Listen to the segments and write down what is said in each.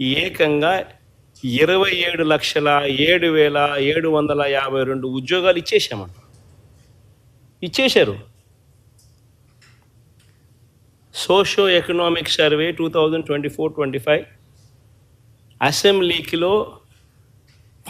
ఏకంగా ఇరవై ఏడు లక్షల ఏడు వేల ఏడు వందల యాభై రెండు ఉద్యోగాలు ఇచ్చేసామంట ఇచ్చేశారు. Socio economic survey two thousand twenty four twenty five అసెంబ్లీకిలో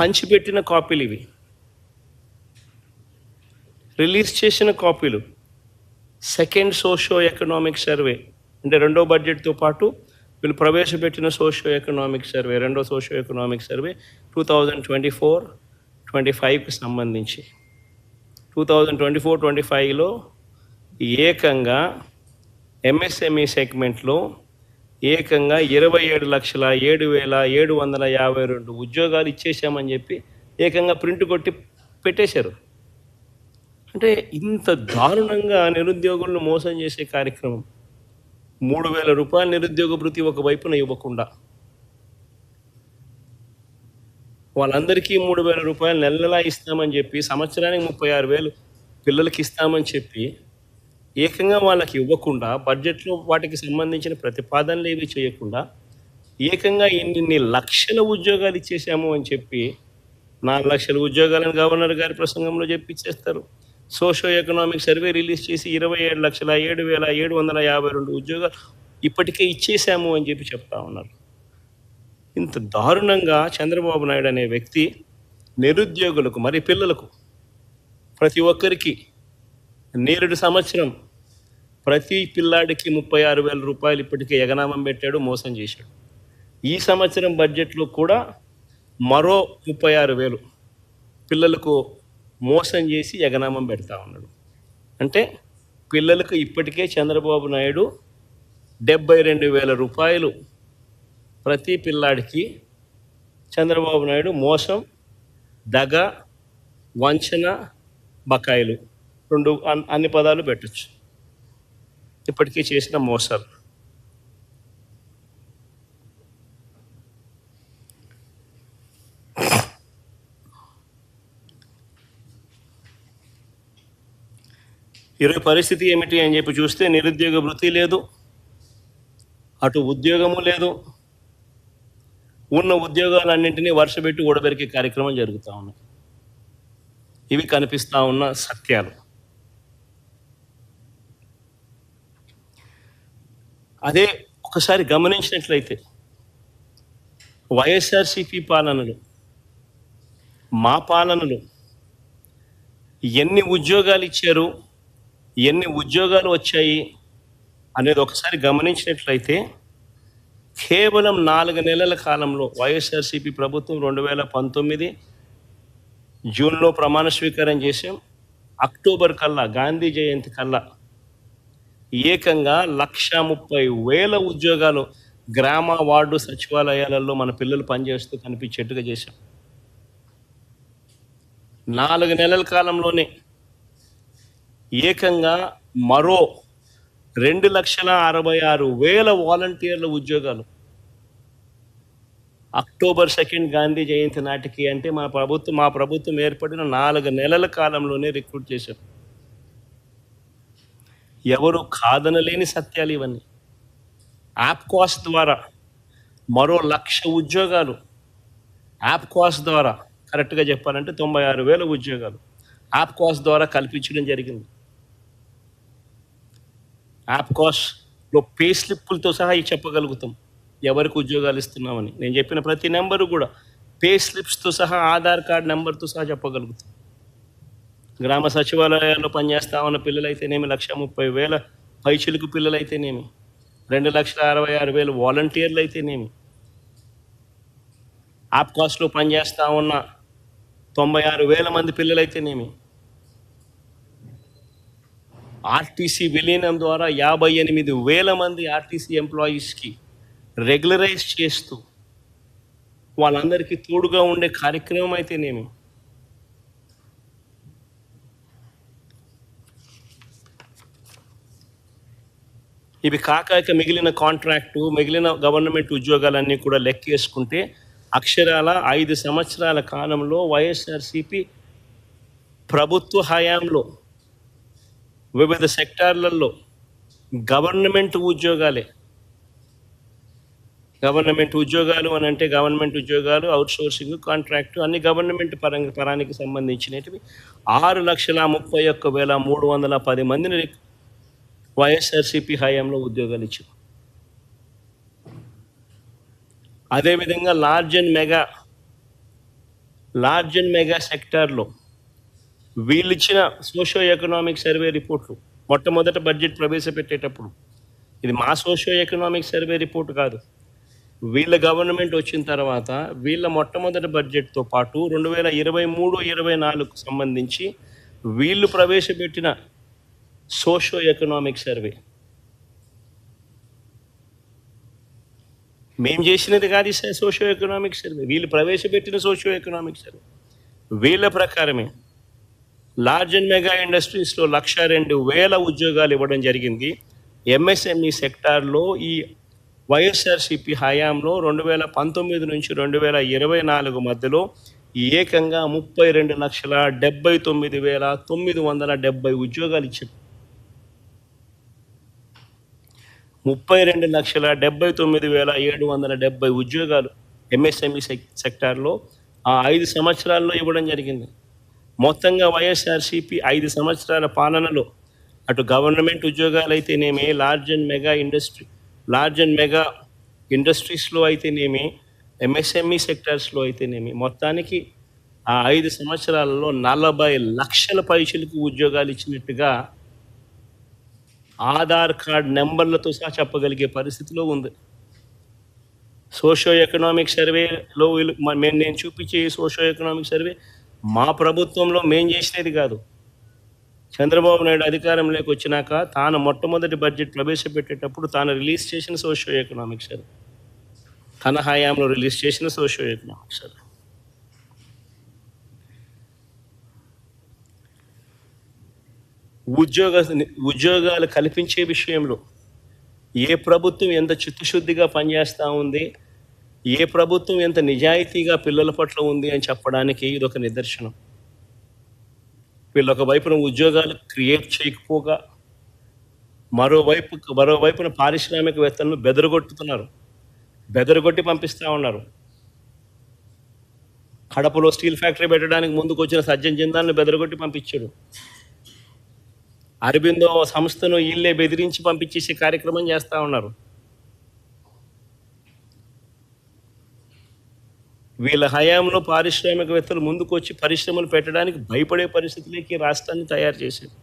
పంచిపెట్టిన కాపీలు ఇవి. రిలీజ్ చేసిన కాపీలు. సెకండ్ సోషో ఎకనామిక్ సర్వే అంటే రెండో బడ్జెట్తో పాటు వీళ్ళు ప్రవేశపెట్టిన సోషియో ఎకనామిక్ సర్వే రెండో socio economic survey two thousand twenty four twenty ఫైవ్కి సంబంధించి. Two thousand twenty four twenty ఫైవ్లో ఏకంగా ఎంఎస్ఎంఈ సెగ్మెంట్లో ఏకంగా ఇరవై ఏడు లక్షల ఏడు వేల ఏడు వందల యాభై రెండు ఉద్యోగాలు ఇచ్చేసామని చెప్పి ఏకంగా ప్రింట్ కొట్టి పెట్టేశారు. అంటే ఇంత దారుణంగా నిరుద్యోగులను మోసం చేసే కార్యక్రమం. మూడు వేల రూపాయల నిరుద్యోగ భృతి ఒక వైపున ఇవ్వకుండా. వాళ్ళందరికీ మూడు వేల రూపాయలు నెల నెలా ఇస్తామని చెప్పి సంవత్సరానికి ముప్పై ఆరు వేలు పిల్లలకి ఇస్తామని చెప్పి ఏకంగా వాళ్ళకి ఇవ్వకుండా బడ్జెట్లో వాటికి సంబంధించిన ప్రతిపాదనలు ఏవి చేయకుండా ఏకంగా ఇన్ని లక్షల ఉద్యోగాలు ఇచ్చేసాము అని చెప్పి నాలుగు లక్షల ఉద్యోగాలను గవర్నర్ గారి ప్రసంగంలో చెప్పి ఇచ్చేస్తారు సోషో ఎకనామిక్ సర్వే రిలీజ్ చేసి ఇరవై ఏడు లక్షల ఏడు వేల ఏడు వందల యాభై రెండు ఉద్యోగాలు ఇప్పటికే ఇచ్చేసాము అని చెప్పి చెప్తా ఉన్నారు. ఇంత దారుణంగా చంద్రబాబు నాయుడు అనే వ్యక్తి నిరుద్యోగులకు మరి పిల్లలకు ప్రతి ఒక్కరికి నేరుడు సంవత్సరం ప్రతి పిల్లాడికి ముప్పై ఆరు వేల రూపాయలు ఇప్పటికే ఎగనామం పెట్టాడు మోసం చేశాడు. ఈ సంవత్సరం బడ్జెట్లో కూడా మరో ముప్పై ఆరు వేలు పిల్లలకు మోసం చేసి యగనామం పెడతా ఉన్నాడు. అంటే పిల్లలకు ఇప్పటికే చంద్రబాబు నాయుడు డెబ్బై రెండు వేల రూపాయలు ప్రతి పిల్లాడికి చంద్రబాబు నాయుడు మోసం దగ వంచన బకాయిలు రెండు అన్- అన్ని పదాలు పెట్టచ్చు. ఇప్పటికీ చేసిన మోసాలు. ఈరోజు పరిస్థితి ఏమిటి అని చెప్పి చూస్తే నిరుద్యోగ వృత్తి లేదు అటు ఉద్యోగము లేదు ఉన్న ఉద్యోగాలన్నింటినీ వర్షపెట్టి ఊడబెరికే కార్యక్రమం జరుగుతూ ఉన్నాయి ఇవి కనిపిస్తూ ఉన్న సత్యాలు. అదే ఒకసారి గమనించినట్లయితే వైఎస్ఆర్సిపి పాలనలు మా పాలనలు ఎన్ని ఉద్యోగాలు ఇచ్చారు ఎన్ని ఉద్యోగాలు వచ్చాయి అనేది ఒకసారి గమనించినట్లయితే కేవలం నాలుగు నెలల కాలంలో వైఎస్ఆర్సీపీ ప్రభుత్వం రెండు వేల పంతొమ్మిది జూన్లో ప్రమాణ స్వీకారం చేసాం అక్టోబర్ కల్లా గాంధీ జయంతి కల్లా ఏకంగా లక్ష ముప్పై వేల ఉద్యోగాలు గ్రామ వార్డు సచివాలయాలలో మన పిల్లలు పనిచేస్తూ కనిపించేట్టుగా చేశాం. నాలుగు నెలల కాలంలోనే ఏకంగా మరో రెండు లక్షల అరవై ఆరు వేల వాలంటీర్ల ఉద్యోగాలు. అక్టోబర్ సెకండ్ గాంధీ జయంతి నాటికి అంటే మా ప్రభుత్వం మా ప్రభుత్వం ఏర్పడిన నాలుగు నెలల కాలంలోనే రిక్రూట్ చేశారు. ఎవరు కాదనలేని సత్యాలు ఇవన్నీ. యాప్ కాస్ట్ ద్వారా మరో లక్ష ఉద్యోగాలు. యాప్ కాస్ట్ ద్వారా కరెక్ట్గా చెప్పాలంటే తొంభై ఆరు వేల ఉద్యోగాలు. ఆప్కోస్ కాస్ట్ ద్వారా కల్పించడం జరిగింది యాప్ పే స్లిప్పులతో సహా ఇవి చెప్పగలుగుతాం ఎవరికి ఉద్యోగాలు ఇస్తున్నామని నేను చెప్పిన ప్రతి నెంబరు కూడా పే స్లిప్స్తో సహా ఆధార్ కార్డ్ నెంబర్తో సహా చెప్పగలుగుతాం గ్రామ సచివాలయాల్లో పనిచేస్తా ఉన్న పిల్లలైతేనేమి లక్ష ముప్పై వేల పైచిలుకు పిల్లలైతేనేమి రెండు లక్షల అరవై ఆరు వేలు వాలంటీర్లు అయితేనేమి ఆప్కాస్లో కాస్ట్లో పనిచేస్తా ఉన్న తొంభై ఆరు వేల మంది పిల్లలైతేనేమి ఆర్టీసీ విలీనం ద్వారా యాభై ఎనిమిది వేల మంది ఆర్టీసీ ఎంప్లాయీస్కి రెగ్యులరైజ్ చేస్తూ వాళ్ళందరికీ తోడుగా ఉండే కార్యక్రమం అయితేనేమి? ఇవి కాక ఇక మిగిలిన కాంట్రాక్టు మిగిలిన గవర్నమెంట్ ఉద్యోగాలన్నీ కూడా లెక్కేసుకుంటే అక్షరాల ఐదు సంవత్సరాల కాలంలో వైఎస్ఆర్సిపి ప్రభుత్వ హయాంలో వివిధ సెక్టార్లలో గవర్నమెంట్ ఉద్యోగాలే. గవర్నమెంట్ ఉద్యోగాలు అని అంటే గవర్నమెంట్ ఉద్యోగాలు అవుట్ సోర్సింగ్ కాంట్రాక్ట్ అన్ని గవర్నమెంట్ పరంగా పరానికి సంబంధించినవి ఆరు లక్షల ముప్పై ఒక్క వేల మూడు వందల పది మందిని వైఎస్ఆర్సీపీ హయాంలో ఉద్యోగాలు ఇచ్చారు అదేవిధంగా large and mega large and mega సెక్టార్లో వీళ్ళు ఇచ్చిన సోషో ఎకనామిక్ సర్వే రిపోర్ట్లు మొట్టమొదట బడ్జెట్ ప్రవేశపెట్టేటప్పుడు. ఇది మా సోషో ఎకనామిక్ సర్వే రిపోర్ట్ కాదు. వీళ్ళ గవర్నమెంట్ వచ్చిన తర్వాత వీళ్ళ మొట్టమొదటి బడ్జెట్తో పాటు రెండు వేల ఇరవై మూడు ఇరవై నాలుగుకు సంబంధించి వీళ్ళు ప్రవేశపెట్టిన సోషో ఎకనామిక్ సర్వే. మేం చేసినది కాదు సోషో ఎకనామిక్ సర్వే. వీళ్ళు ప్రవేశపెట్టిన సోషో ఎకనామిక్ సర్వే. వీళ్ళ ప్రకారమే. లార్జ్ అండ్ మెగా ఇండస్ట్రీస్లో లక్ష రెండు వేల ఉద్యోగాలు ఇవ్వడం జరిగింది. ఎంఎస్ఎంఈ సెక్టార్లో ఈ వైఎస్ఆర్సిపి హయాంలో రెండు వేల పంతొమ్మిది నుంచి రెండు వేల ఇరవై నాలుగు మధ్యలో ఏకంగా ముప్పై రెండు లక్షల డెబ్బై తొమ్మిది వేల తొమ్మిది వందల డెబ్బై ఉద్యోగాలు ఇచ్చారు. ముప్పై రెండు లక్షల డెబ్బై తొమ్మిది వేల ఏడు వందల డెబ్బై ఉద్యోగాలు ఎంఎస్ఎంఈ సెక్టార్లో ఆ ఐదు సంవత్సరాల్లో ఇవ్వడం జరిగింది. మొత్తంగా వైఎస్ఆర్సీపీ ఐదు సంవత్సరాల పాలనలో అటు గవర్నమెంట్ ఉద్యోగాలు అయితేనేమి large and mega industry large and mega ఇండస్ట్రీస్లో అయితేనేమి ఎంఎస్ఎంఈ సెక్టర్స్లో అయితేనేమి మొత్తానికి ఆ ఐదు సంవత్సరాలలో నలభై లక్షల పైసలకు ఉద్యోగాలు ఇచ్చినట్టుగా ఆధార్ కార్డ్ నెంబర్లతో సహా చెప్పగలిగే పరిస్థితిలో ఉంది. సోషో ఎకనామిక్ సర్వేలో మ- మేము నేను చూపించే సోషో ఎకనామిక్ సర్వే మా ప్రభుత్వంలో మేం చేసినది కాదు. చంద్రబాబు నాయుడు అధికారంలోకి వచ్చినాక తాను మొట్టమొదటి బడ్జెట్ ప్రవేశపెట్టేటప్పుడు తాను రిలీజ్ చేసిన సోషో ఎకనామిక్స్ సార్. తన హయాంలో రిలీజ్ చేసిన సోషో ఎకనామిక్ సార్. ఉద్యోగ ఉద్యోగాలు కల్పించే విషయంలో ఏ ప్రభుత్వం ఎంత చిత్తశుద్ధిగా పనిచేస్తూ ఉంది ఏ ప్రభుత్వం ఎంత నిజాయితీగా పిల్లల పట్ల ఉంది అని చెప్పడానికి ఇది ఒక నిదర్శనం. వీళ్ళు ఒకవైపున ఉద్యోగాలు క్రియేట్ చేయకపోగా మరోవైపు మరోవైపున పారిశ్రామికవేత్తలను బెదరగొట్టుతున్నారు. బెదరగొట్టి పంపిస్తూ ఉన్నారు. కడపలో స్టీల్ ఫ్యాక్టరీ పెట్టడానికి ముందుకు వచ్చిన సజ్జన్ జిందాల్ని బెదరగొట్టి పంపించాడు. అరబిందో సంస్థను వీళ్ళే బెదిరించి పంపించేసే కార్యక్రమం చేస్తూ ఉన్నారు. వీళ్ళ హయాంలో పారిశ్రామికవేత్తలు ముందుకొచ్చి పరిశ్రమలు పెట్టడానికి భయపడే పరిస్థితులకి రాష్ట్రాన్ని తయారు చేశారు.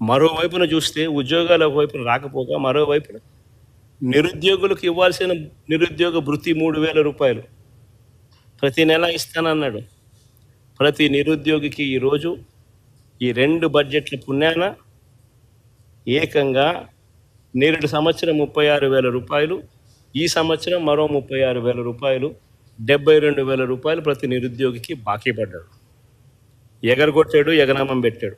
మరోవైపున చూస్తే ఉద్యోగాలు ఒకవైపున రాకపోగా మరోవైపున నిరుద్యోగులకు ఇవ్వాల్సిన నిరుద్యోగ భృతి మూడు వేల రూపాయలు ప్రతి నెల ఇస్తానన్నాడు. ప్రతి నిరుద్యోగికి ఈరోజు ఈ రెండు బడ్జెట్ల పుణ్యాన ఏకంగా నేరుడు సంవత్సరం ముప్పై ఆరు వేల రూపాయలు ఈ సంవత్సరం మరో ముప్పై ఆరు వేల రూపాయలు డెబ్బై రెండు వేల రూపాయలు ప్రతి నిరుద్యోగికి బాకీ పడ్డాడు. ఎగరగొట్టాడు ఎగనామం పెట్టాడు.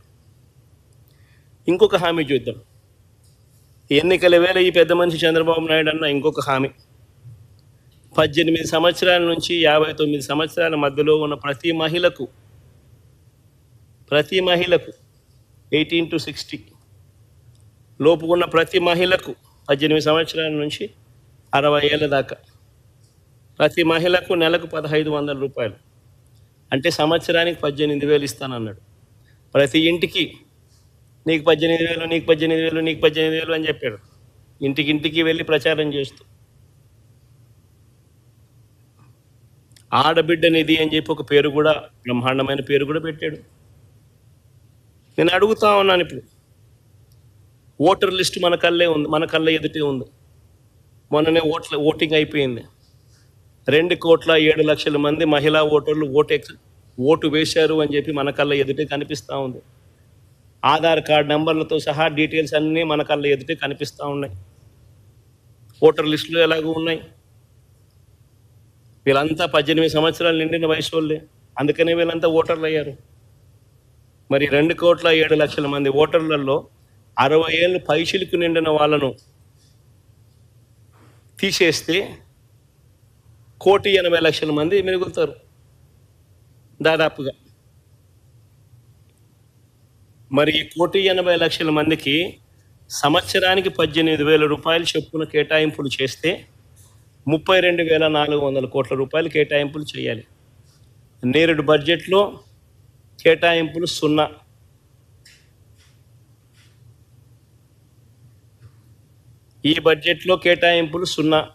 ఇంకొక హామీ చూద్దాం. ఎన్నికల వేళ ఈ పెద్ద మనిషి చంద్రబాబు నాయుడు అన్న ఇంకొక హామీ. పద్దెనిమిది సంవత్సరాల నుంచి యాభై తొమ్మిది సంవత్సరాల మధ్యలో ఉన్న ప్రతి మహిళకు ప్రతి మహిళకు ఎయిటీన్ టు సిక్స్టీ లోపు ఉన్న ప్రతి మహిళకు పద్దెనిమిది సంవత్సరాల నుంచి అరవై ఏళ్ళ దాకా ప్రతి మహిళకు నెలకు పదహైదు వందల రూపాయలు. అంటే సంవత్సరానికి పద్దెనిమిది వేలు ఇస్తానన్నాడు. ప్రతి ఇంటికి నీకు పద్దెనిమిది వేలు నీకు పద్దెనిమిది వేలు నీకు పద్దెనిమిది వేలు అని చెప్పాడు. ఇంటికి ఇంటికి వెళ్ళి ప్రచారం చేస్తూ. ఆడబిడ్డ నిధి అని చెప్పి ఒక పేరు కూడా బ్రహ్మాండమైన పేరు కూడా పెట్టాడు. నేను అడుగుతా ఉన్నాను ఇప్పుడు. ఓటర్ లిస్ట్ మన కళ్ళే ఉంది మన కళ్ళ ఎదుటే ఉంది. మొన్ననే ఓట్ల ఓటింగ్ అయిపోయింది. రెండు కోట్ల ఏడు లక్షల మంది మహిళా ఓటర్లు ఓటు ఓటు వేశారు అని చెప్పి మన కళ్ళ ఎదుటే కనిపిస్తూ ఉంది. ఆధార్ కార్డ్ నెంబర్లతో సహా డీటెయిల్స్ అన్నీ మన కళ్ళ ఎదుటే కనిపిస్తూ ఉన్నాయి. ఓటర్ లిస్టులు ఎలాగో ఉన్నాయి? వీళ్ళంతా పద్దెనిమిది సంవత్సరాలు నిండిన వయసు వాళ్ళే. అందుకనే వీళ్ళంతా ఓటర్లు అయ్యారు. మరి రెండు కోట్ల ఏడు లక్షల మంది ఓటర్లలో అరవై ఏళ్ళు పైచిలకు నిండిన వాళ్ళను తీసేస్తే కోటి ఎనభై లక్షల మంది మెరుగుతారు దాదాపుగా. మరి ఈ కోటి ఎనభై లక్షల మందికి సంవత్సరానికి పద్దెనిమిది వేల రూపాయలు చొప్పున కేటాయింపులు చేస్తే ముప్పై రెండు వేల నాలుగు వందల కోట్ల రూపాయలు కేటాయింపులు చేయాలి. నేరుడు బడ్జెట్లో కేటాయింపులు సున్నా. ఈ బడ్జెట్లో కేటాయింపులు సున్నా.